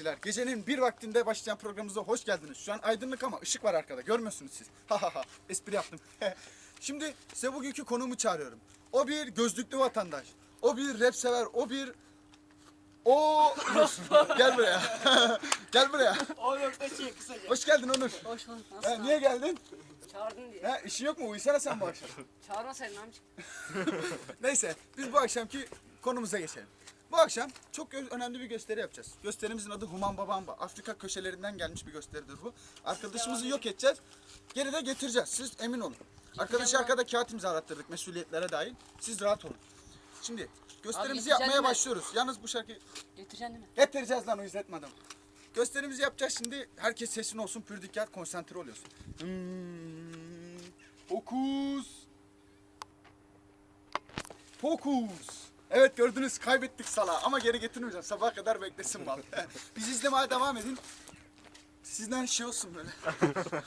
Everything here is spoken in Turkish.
seyirciler. Gecenin bir vaktinde başlayan programımıza hoş geldiniz. Şu an aydınlık ama ışık var arkada. Görmüyorsunuz siz. Ha ha ha. Espri yaptım. Şimdi size bugünkü konuğumu çağırıyorum. O bir gözlüklü vatandaş. O bir rap sever. O bir... O... Gel buraya. Gel buraya. O nokta şey kısaca. Hoş geldin Onur. Hoş bulduk. Ha, Nasılsın niye geldin? Çağırdın diye. Ha, işin yok mu? Uyusana sen bu akşam. Çağırmasaydın amcık. Neyse biz bu akşamki konumuza geçelim. Bu akşam çok önemli bir gösteri yapacağız. Gösterimizin adı Human Babamba. Afrika köşelerinden gelmiş bir gösteridir bu. Arkadaşımızı yok edeceğiz. Geri de getireceğiz. Siz emin olun. Arkadaşı arkada kağıt imzalattırdık mesuliyetlere dahil. Siz rahat olun. Şimdi gösterimizi yapmaya mi? başlıyoruz. Yalnız bu şarkıyı Getireceksin değil mi? getireceğiz lan o izletme adamı. Gösterimizi yapacağız şimdi. Herkes sesin olsun pür dikkat konsantre oluyorsun. Hmm, fokus. Fokus. Evet gördünüz kaybettik sala ama geri getirmeyeceğim. Sabaha kadar beklesin mal. Biz izlemeye devam edin. Sizden şey olsun böyle.